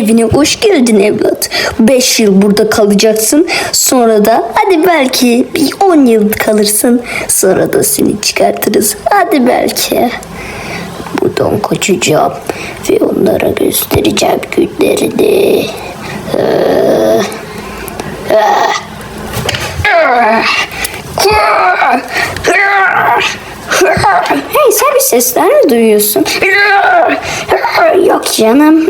Evine hoş geldin evlat. 5 yıl burada kalacaksın. Sonra da hadi belki bir 10 yıl kalırsın. Sonra da seni çıkartırız. Hadi belki. Buradan kaçacağım ve onlara göstereceğim günlerini. Hey sen bir sesler mi duyuyorsun? Yok canım.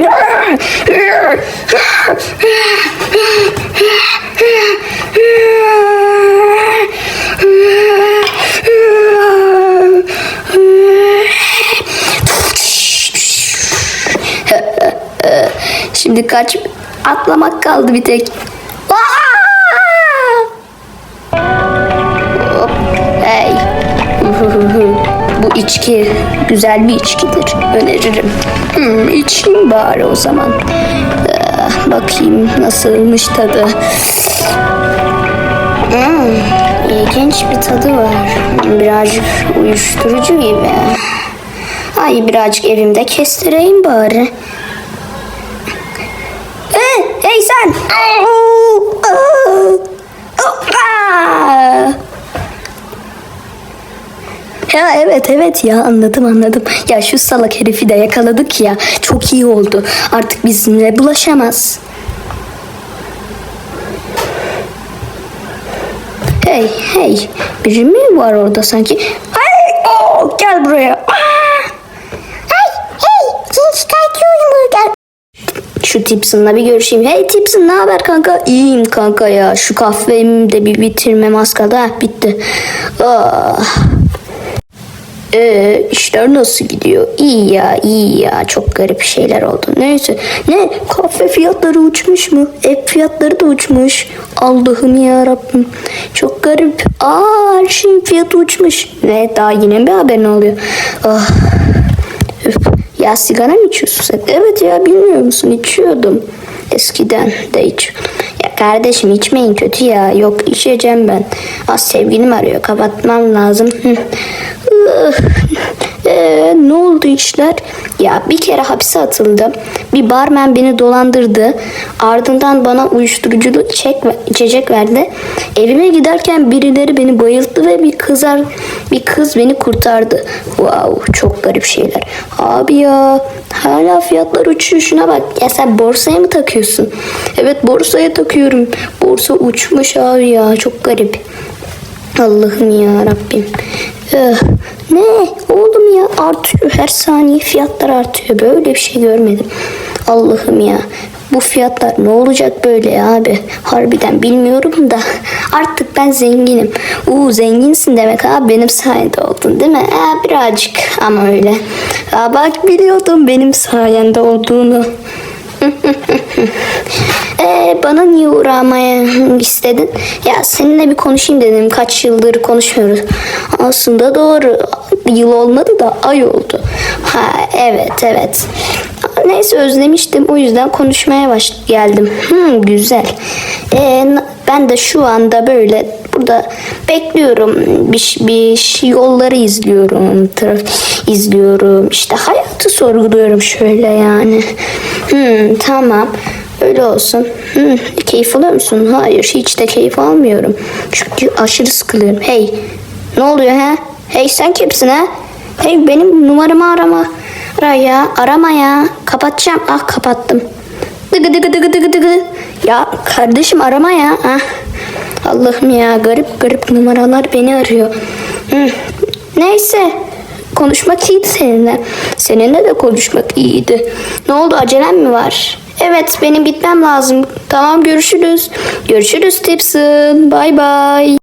Şimdi kaç atlamak kaldı bir tek. Hop, hey. Bu içki güzel bir içkidir. Öneririm. Hmm, içeyim bari o zaman. Ah, bakayım nasılmış tadı. Hmm, ilginç bir tadı var. Birazcık uyuşturucu gibi. Ay birazcık evimde kestireyim bari. Hey, hey sen! Evet evet ya anladım anladım. Ya şu salak herifi de yakaladık ya. Çok iyi oldu. Artık bizimle bulaşamaz. Hey hey. Biri mi var orada sanki? Ay, oh, gel buraya. Aa! Ay hey. Seni çıkartıyorum buradan. Şu Tipson'la bir görüşeyim. Hey Tipson ne haber kanka? İyiyim kanka ya. Şu kahvemi de bir bitirmem az kaldı. Ha, bitti. Ah. Ee, işler nasıl gidiyor? İyi ya, iyi ya. Çok garip şeyler oldu. Neyse. Ne? Kahve fiyatları uçmuş mu? Ev fiyatları da uçmuş. Allah'ım ya Rabbim. Çok garip. Aa, her şeyin fiyatı uçmuş. Ve daha yine bir haber ne oluyor? Ah. Üf. Ya sigara mı içiyorsun sen? Evet ya bilmiyor musun? İçiyordum. Eskiden de içiyordum. Ya kardeşim içmeyin kötü ya. Yok içeceğim ben. Az sevgilim arıyor. Kapatmam lazım. Ee, ne oldu işler? Ya bir kere hapse atıldım. Bir barmen beni dolandırdı. Ardından bana uyuşturuculu içecek, içecek verdi. Evime giderken birileri beni bayılttı ve bir kızar bir kız beni kurtardı. Wow çok garip şeyler. Abi ya hala fiyatlar uçuyor şuna bak. Ya sen borsaya mı takıyorsun? Evet borsaya takıyorum. Borsa uçmuş abi ya çok garip. Allah'ım ya Rabbim. Eh, ne oğlum ya artıyor her saniye fiyatlar artıyor. Böyle bir şey görmedim. Allah'ım ya. Bu fiyatlar ne olacak böyle ya abi? Harbiden bilmiyorum da artık ben zenginim. Uuu zenginsin demek abi benim sayende oldun değil mi? Ha, birazcık ama öyle. Ha, bak biliyordum benim sayende olduğunu. Ee, bana niye uğramaya istedin? Ya seninle bir konuşayım dedim. Kaç yıldır konuşmuyoruz. Aslında doğru. Yıl olmadı da ay oldu. Ha evet evet. Neyse özlemiştim. O yüzden konuşmaya baş geldim. Hmm, güzel. Ee, ben de şu anda böyle burada bekliyorum. Bir, bir yolları izliyorum. Trafik izliyorum. İşte hayatı sorguluyorum şöyle yani. Hmm, tamam. Öyle olsun. Hmm, keyif alıyor musun? Hayır hiç de keyif almıyorum. Çünkü aşırı sıkılıyorum. Hey ne oluyor ha? Hey sen kimsin ha? Hey benim numaramı arama. Ara ya arama ya. Kapatacağım. Ah kapattım. Dıgı dıgı dıgı dıgı dıgı. Ya kardeşim arama ya. Ah. Allah'ım ya garip garip numaralar beni arıyor. Hmm. Neyse konuşmak iyiydi seninle. Seninle de konuşmak iyiydi. Ne oldu acelem mi var? Evet benim bitmem lazım. Tamam görüşürüz. Görüşürüz Tipson. Bay bay.